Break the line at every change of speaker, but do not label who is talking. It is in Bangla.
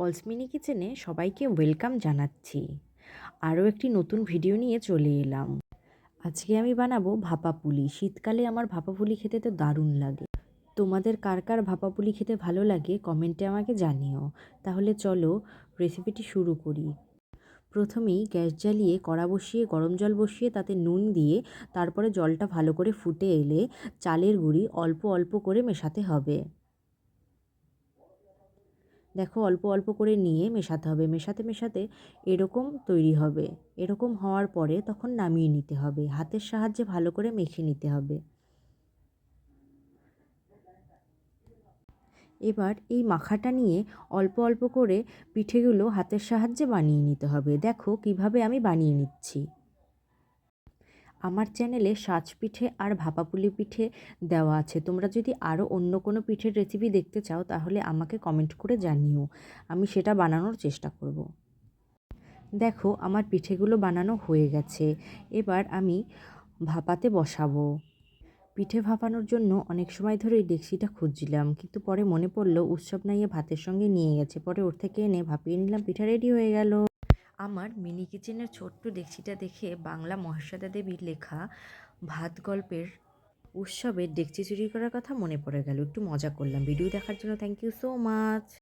পলসমিনি কিচেনে সবাইকে ওয়েলকাম জানাচ্ছি। আরও একটি নতুন ভিডিও নিয়ে চলে এলাম। আজকে আমি বানাবো ভাপা পুলি শীতকালে আমার ভাপা পুলি খেতে তো দারুণ লাগে। তোমাদের কার কার ভাপা পুলি খেতে ভালো লাগে কমেন্টে আমাকে জানিও। তাহলে চলো রেসিপিটি শুরু করি। প্রথমেই গ্যাস জ্বালিয়ে কড়া বসিয়ে, গরম জল বসিয়ে তাতে নুন দিয়ে তারপরে জলটা ভালো করে ফুটে এলে চালের গুঁড়ি অল্প অল্প করে মেশাতে হবে। দেখো অল্প অল্প করে নিয়ে মেশাতে হবে। মেশাতে মেশাতে এরকম তৈরি হবে। এরকম হওয়ার পরে তখন নামিয়ে নিতে হবে। হাতের সাহায্যে ভালো করে মেখে নিতে হবে। এবার এই মাখাটা নিয়ে অল্প অল্প করে পিঠেগুলো হাতের সাহায্যে বানিয়ে নিতে হবে। দেখো কীভাবে আমি বানিয়ে নিচ্ছি। আমার চ্যানেলে সাজ পিঠে আর ভাপাপুলি পিঠে দেওয়া আছে। তোমরা যদি আরও অন্য কোনো পিঠের রেসিপি দেখতে চাও, তাহলে আমাকে কমেন্ট করে জানিও। আমি সেটা বানানোর চেষ্টা করব। দেখো, আমার পিঠেগুলো বানানো হয়ে গেছে। এবার আমি ভাপাতে বসাবো। পিঠে ভাপানোর জন্য অনেক সময় ধরেই ডেকচিটা খুঁজছিলাম, কিন্তু পরে মনে পড়ল, উৎসব নাইয়ে ভাতের সঙ্গে নিয়ে গেছে। পরে ওর থেকে এনে ভাপিয়ে নিলাম, পিঠা রেডি হয়ে গেল। আমার মিনি কিচেনের ছোট্ট ডেকচিটা দেখে বাংলা মহাশ্বেতা দেবীর লেখা ভাত গল্পের উৎসবের ডেকচি চুরি করার কথা মনে পড়ে গেল। একটু মজা করলাম। ভিডিও দেখার জন্য থ্যাংক ইউ সো মাচ